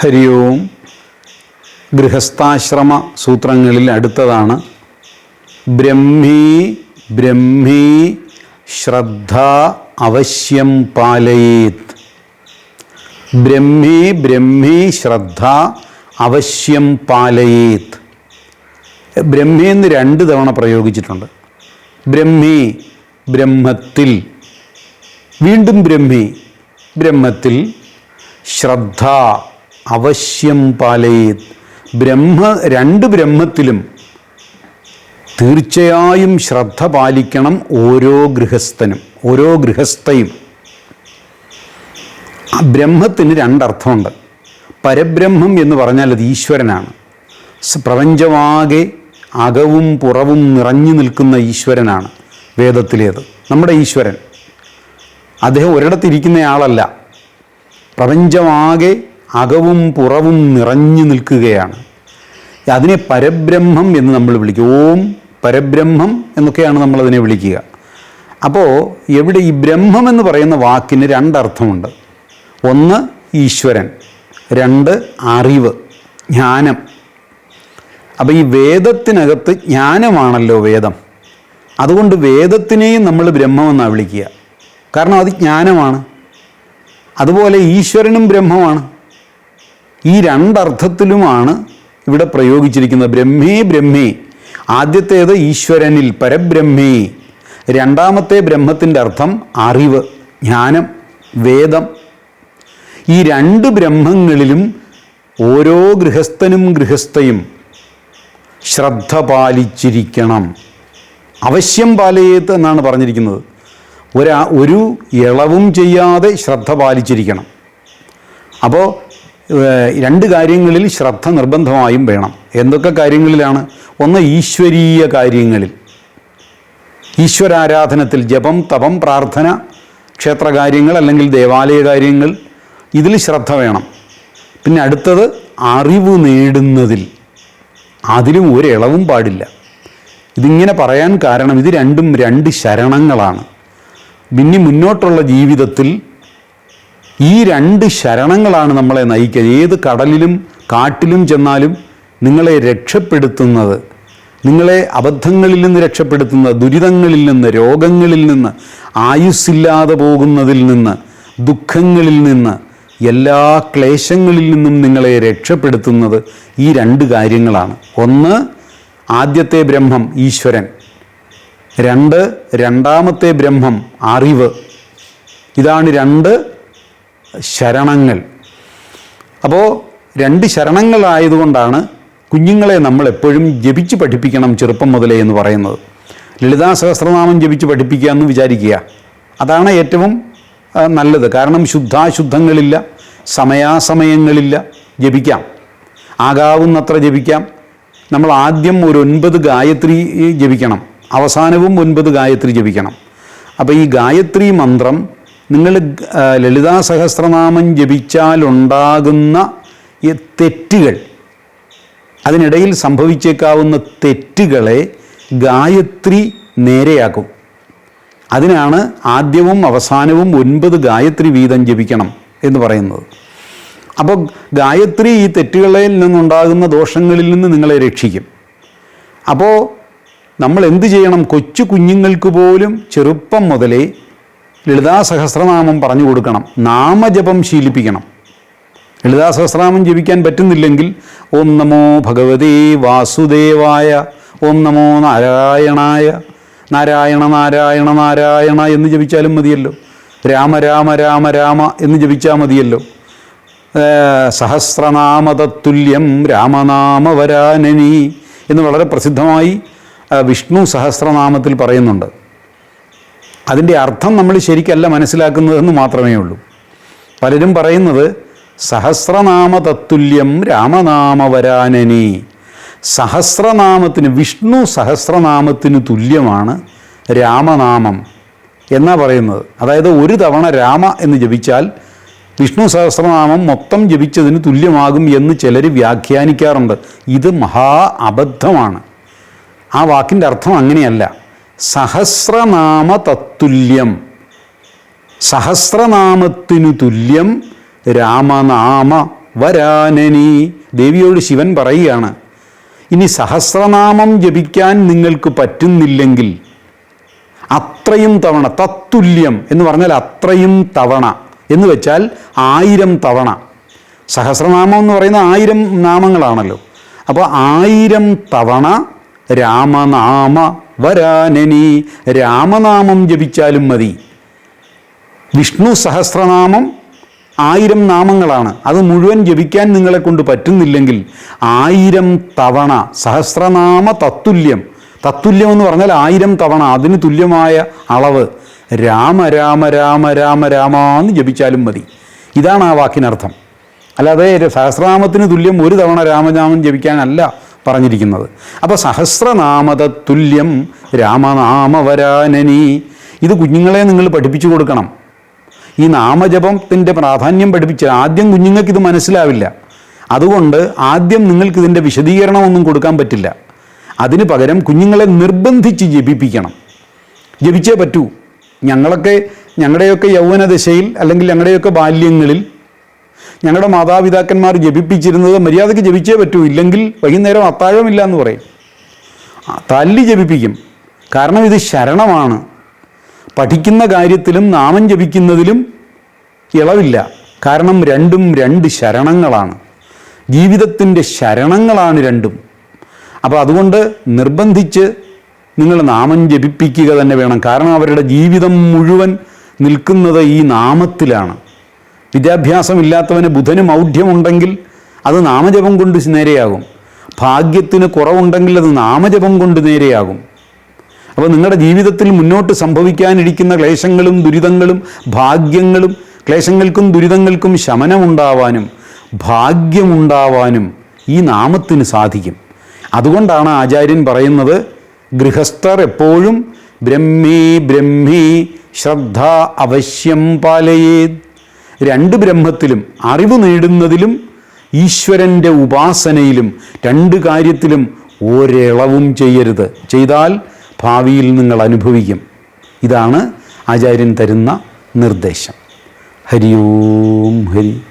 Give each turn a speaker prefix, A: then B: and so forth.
A: ഹരി ഓം ഗൃഹസ്ഥാശ്രമ സൂത്രങ്ങളിൽ അടുത്തതാണ്. ബ്രഹ്മീ ബ്രഹ്മീ ശ്രദ്ധ അവശ്യം പാലയേത്. ബ്രഹ്മീ ബ്രഹ്മീ ശ്രദ്ധ അവശ്യം പാലയേത്. ബ്രഹ്മി എന്ന് രണ്ട് തവണ പ്രയോഗിച്ചിട്ടുണ്ട്. ബ്രഹ്മി ബ്രഹ്മത്തിൽ വീണ്ടും ബ്രഹ്മി ബ്രഹ്മത്തിൽ ശ്രദ്ധ അവശ്യം പാലയേത്. ബ്രഹ്മ രണ്ട് ബ്രഹ്മത്തിലും തീർച്ചയായും ശ്രദ്ധ പാലിക്കണം ഓരോ ഗൃഹസ്ഥനും ഓരോ ഗൃഹസ്ഥയും. ബ്രഹ്മത്തിന് രണ്ടർത്ഥമുണ്ട്. പരബ്രഹ്മം എന്ന് പറഞ്ഞാൽ അത് ഈശ്വരനാണ്. പ്രപഞ്ചമാകെ അകവും പുറവും നിറഞ്ഞു നിൽക്കുന്ന ഈശ്വരനാണ് വേദത്തിലേത്. നമ്മുടെ ഈശ്വരൻ. അദ്ദേഹം ഒരിടത്തിരിക്കുന്നയാളല്ല പ്രപഞ്ചമാകെ അകവും പുറവും നിറഞ്ഞു നിൽക്കുകയാണ്. അതിനെ പരബ്രഹ്മം എന്ന് നമ്മൾ വിളിക്കും. ഓം പരബ്രഹ്മം എന്നൊക്കെയാണ് നമ്മളതിനെ വിളിക്കുക. അപ്പോൾ എവിടെ ഈ ബ്രഹ്മം എന്ന് പറയുന്ന വാക്കിന് രണ്ടർത്ഥമുണ്ട്. ഒന്ന് ഈശ്വരൻ രണ്ട് അറിവ് ജ്ഞാനം. അപ്പോൾ ഈ വേദത്തിനകത്ത് ജ്ഞാനമാണല്ലോ വേദം. അതുകൊണ്ട് വേദത്തിനെയും നമ്മൾ ബ്രഹ്മമെന്നാണ് വിളിക്കുക. കാരണം അത് ജ്ഞാനമാണ്. അതുപോലെ ഈശ്വരനും ബ്രഹ്മമാണ്. ഈ രണ്ടർത്ഥത്തിലുമാണ് ഇവിടെ പ്രയോഗിച്ചിരിക്കുന്നത്. ബ്രഹ്മേ ബ്രഹ്മേ. ആദ്യത്തേത് ഈശ്വരനിൽ പരബ്രഹ്മേ. രണ്ടാമത്തെ ബ്രഹ്മത്തിന്റെ അർത്ഥം അറിവ് ജ്ഞാനം വേദം. ഈ രണ്ട് ബ്രഹ്മങ്ങളിലും ഓരോ ഗൃഹസ്ഥനും ഗൃഹസ്ഥയും ശ്രദ്ധ പാലിച്ചിരിക്കണം. അവശ്യം പാലയേത്ത് എന്നാണ് പറഞ്ഞിരിക്കുന്നത്. ഒരാ ഒരു ഇളവും ചെയ്യാതെ ശ്രദ്ധ പാലിച്ചിരിക്കണം. അപ്പോൾ രണ്ട് കാര്യങ്ങളിൽ ശ്രദ്ധ നിർബന്ധമായും വേണം. എന്തൊക്കെ കാര്യങ്ങളിലാണ്? ഒന്ന് ഈശ്വരീയ കാര്യങ്ങളിൽ. ഈശ്വരാരാധനത്തിൽ ജപം തപം പ്രാർത്ഥന ക്ഷേത്രകാര്യങ്ങൾ അല്ലെങ്കിൽ ദേവാലയ കാര്യങ്ങൾ ഇതിൽ ശ്രദ്ധ വേണം. പിന്നെ അടുത്തത് അറിവ് നേടുന്നതിൽ. അതിലും ഒരു ഇളവും പാടില്ല. ഇതിങ്ങനെ പറയാൻ കാരണം ഇത് രണ്ടും രണ്ട് ശരണങ്ങളാണ്. പിന്നെ മുന്നോട്ടുള്ള ജീവിതത്തിൽ ഈ രണ്ട് ശരണങ്ങളാണ് നമ്മളെ നയിക്കുക ഏത് കടലിലും കാട്ടിലും ചെന്നാലും നിങ്ങളെ രക്ഷപ്പെടുത്തുന്നത് നിങ്ങളെ അബദ്ധങ്ങളിൽ നിന്ന് രക്ഷപ്പെടുത്തുന്ന ദുരിതങ്ങളിൽ നിന്ന് രോഗങ്ങളിൽ നിന്ന് ആയുസ്സില്ലാതെ പോകുന്നതിൽ നിന്ന് ദുഃഖങ്ങളിൽ നിന്ന് എല്ലാ ക്ലേശങ്ങളിൽ നിന്നും നിങ്ങളെ രക്ഷപ്പെടുത്തുന്നത് ഈ രണ്ട് കാര്യങ്ങളാണ്. ഒന്ന് ആദ്യത്തെ ബ്രഹ്മം ഈശ്വരൻ. രണ്ട് രണ്ടാമത്തെ ബ്രഹ്മം അറിവ്. ഇതാണ് രണ്ട് ശരണങ്ങൾ. അപ്പോൾ രണ്ട് ശരണങ്ങളായതുകൊണ്ടാണ് കുഞ്ഞുങ്ങളെ നമ്മൾ എപ്പോഴും ജപിച്ച് പഠിപ്പിക്കണം ചെറുപ്പം മുതലേ എന്ന് പറയുന്നത്. ലളിതാ സഹസ്രനാമം ജപിച്ച് പഠിപ്പിക്കുക എന്ന് വിചാരിക്കുക. അതാണ് ഏറ്റവും നല്ലത്. കാരണം ശുദ്ധാശുദ്ധങ്ങളില്ല സമയാസമയങ്ങളില്ല ജപിക്കാം. ആകാവുന്നത്ര ജപിക്കാം. നമ്മൾ ആദ്യം ഒരു ഒൻപത് ഗായത്രി ജപിക്കണം. അവസാനവും ഒൻപത് ഗായത്രി ജപിക്കണം. അപ്പോൾ ഈ ഗായത്രി മന്ത്രം നിങ്ങൾ ലളിതാ സഹസ്രനാമം ജപിച്ചാലുണ്ടാകുന്ന ഈ തെറ്റുകൾ അതിനിടയിൽ സംഭവിച്ചേക്കാവുന്ന തെറ്റുകളെ ഗായത്രി നേരെയാക്കും. അതിനാണ് ആദ്യവും അവസാനവും ഒൻപത് ഗായത്രി വീതം ജപിക്കണം എന്ന് പറയുന്നത്. അപ്പോൾ ഗായത്രി ഈ തെറ്റുകളിൽ നിന്നുണ്ടാകുന്ന ദോഷങ്ങളിൽ നിന്ന് നിങ്ങളെ രക്ഷിക്കും. അപ്പോൾ നമ്മൾ എന്ത് ചെയ്യണം? കൊച്ചു കുഞ്ഞുങ്ങൾക്ക് പോലും ചെറുപ്പം മുതലേ ലളിതാ സഹസ്രനാമം പറഞ്ഞു കൊടുക്കണം. നാമജപം ശീലിപ്പിക്കണം. ലളിതാ സഹസ്രനാമം ജപിക്കാൻ പറ്റുന്നില്ലെങ്കിൽ ഓം നമോ ഭഗവതേ വാസുദേവായ ഓം നമോ നാരായണായ നാരായണ നാരായണ നാരായണ എന്ന് ജപിച്ചാലും മതിയല്ലോ. രാമ രാമ രാമ രാമ എന്ന് ജപിച്ചാൽ മതിയല്ലോ. സഹസ്രനാമതത്തുല്യം രാമനാമവരാനനി എന്ന് വളരെ പ്രസിദ്ധമായി വിഷ്ണു സഹസ്രനാമത്തിൽ പറയുന്നുണ്ട്. അതിന്റെ അർത്ഥം നമ്മൾ ശരിക്കല്ല മനസ്സിലാക്കുന്നതെന്ന് മാത്രമേ ഉള്ളൂ. പലരും പറയുന്നത് സഹസ്രനാമ തത്തുല്യം രാമനാമവരാനനി. സഹസ്രനാമത്തിന് വിഷ്ണു സഹസ്രനാമത്തിന് തുല്യമാണ് രാമനാമം എന്നാ പറയുന്നത്. അതായത് ഒരു തവണ രാമ എന്ന് ജപിച്ചാൽ വിഷ്ണു സഹസ്രനാമം മൊത്തം ജപിച്ചതിന് തുല്യമാകും എന്ന് ചിലർ വ്യാഖ്യാനിക്കാറുണ്ട്. ഇത് മഹാ അബദ്ധമാണ്. ആ വാക്കിന്റെ അർത്ഥം അങ്ങനെയല്ല. സഹസ്രനാമ തത്തുല്യം സഹസ്രനാമത്തിനു തുല്യം രാമനാമ വരാനനി ദേവിയോട് ശിവൻ പറയുകയാണ് ഇനി സഹസ്രനാമം ജപിക്കാൻ നിങ്ങൾക്ക് പറ്റുന്നില്ലെങ്കിൽ അത്രയും തവണ തത്തുല്യം എന്ന് പറഞ്ഞാൽ അത്രയും തവണ എന്ന് വെച്ചാൽ ആയിരം തവണ. സഹസ്രനാമം എന്ന് പറയുന്ന ആയിരം നാമങ്ങളാണല്ലോ. അപ്പോൾ ആയിരം തവണ രാമനാമ വരാനനി രാമനാമം ജപിച്ചാലും മതി. വിഷ്ണു സഹസ്രനാമം ആയിരം നാമങ്ങളാണ്. അത് മുഴുവൻ ജപിക്കാൻ നിങ്ങളെ കൊണ്ട് പറ്റുന്നില്ലെങ്കിൽ ആയിരം തവണ സഹസ്രനാമ തത്തുല്യം. തത്തുല്യം എന്ന് പറഞ്ഞാൽ ആയിരം തവണ. അതിന് തുല്യമായ അളവ് രാമ രാമ രാമ രാമ രാമ എന്ന് ജപിച്ചാലും മതി. ഇതാണ് ആ വാക്കിനർത്ഥം. അല്ലാതെ സഹസ്രനാമത്തിന് തുല്യം ഒരു തവണ രാമനാമം ജപിക്കാനല്ല. പറഞ്ഞിരിക്കുന്നത്. അപ്പോൾ സഹസ്രനാമത തുല്യം രാമനാമവരാനനി. ഇത് കുഞ്ഞുങ്ങളെ നിങ്ങൾ പഠിപ്പിച്ചു കൊടുക്കണം. ഈ നാമജപത്തിന്റെ പ്രാധാന്യം പഠിപ്പിച്ച് ആദ്യം കുഞ്ഞുങ്ങൾക്ക് ഇത് മനസ്സിലാവില്ല. അതുകൊണ്ട് ആദ്യം നിങ്ങൾക്ക് ഇതിന്റെ വിശദീകരണമൊന്നും കൊടുക്കാൻ പറ്റില്ല. അതിന് പകരം കുഞ്ഞുങ്ങളെ നിർബന്ധിച്ച് ജപിപ്പിക്കണം. ജപിച്ചേ പറ്റൂ. ഞങ്ങളൊക്കെ ഞങ്ങളുടെയൊക്കെ യൗവനദശയിൽ അല്ലെങ്കിൽ ഞങ്ങളുടെയൊക്കെ ബാല്യങ്ങളിൽ ഞങ്ങളുടെ മാതാപിതാക്കന്മാർ ജപിപ്പിച്ചിരുന്നത് മര്യാദയ്ക്ക് ജപിച്ചേ പറ്റൂ ഇല്ലെങ്കിൽ വൈകുന്നേരം അത്താഴമില്ല എന്ന് പറയും. തല്ലി ജപിപ്പിക്കും. കാരണം ഇത് ശരണമാണ്. പഠിക്കുന്ന കാര്യത്തിലും നാമം ജപിക്കുന്നതിലും ഇളവില്ല. കാരണം രണ്ടും രണ്ട് ശരണങ്ങളാണ്. ജീവിതത്തിന്റെ ശരണങ്ങളാണ് രണ്ടും. അപ്പോൾ അതുകൊണ്ട് നിർബന്ധിച്ച് നിങ്ങൾ നാമം ജപിപ്പിക്കുക തന്നെ വേണം. കാരണം അവരുടെ ജീവിതം മുഴുവൻ നിൽക്കുന്നത് ഈ നാമത്തിലാണ്. വിദ്യാഭ്യാസമില്ലാത്തവന് ബുധന് മൗഢ്യമുണ്ടെങ്കിൽ അത് നാമജപം കൊണ്ട് നേരെയാകും. ഭാഗ്യത്തിന് കുറവുണ്ടെങ്കിൽ അത് നാമജപം കൊണ്ട് നേരെയാകും. അപ്പോൾ നിങ്ങളുടെ ജീവിതത്തിൽ മുന്നോട്ട് സംഭവിക്കാനിരിക്കുന്ന ക്ലേശങ്ങളും ദുരിതങ്ങളും ഭാഗ്യങ്ങളും ക്ലേശങ്ങൾക്കും ദുരിതങ്ങൾക്കും ശമനമുണ്ടാവാനും ഭാഗ്യമുണ്ടാവാനും ഈ നാമത്തിന് സാധിക്കും. അതുകൊണ്ടാണ് ആചാര്യൻ പറയുന്നത് ഗൃഹസ്ഥർ എപ്പോഴും ബ്രഹ്മേ ബ്രഹ്മേ ശ്രദ്ധ അവശ്യം പാലയേത്. രണ്ട് ബ്രഹ്മത്തിലും അറിവ് നേടുന്നതിലും ഈശ്വരന്റെ ഉപാസനയിലും രണ്ട് കാര്യത്തിലും ഒരിളവും ചെയ്യരുത്. ചെയ്താൽ ഭാവിയിൽ നിങ്ങൾ അനുഭവിക്കും. ഇതാണ് ആചാര്യൻ തരുന്ന നിർദ്ദേശം. ഹരി ഓം ഹരി.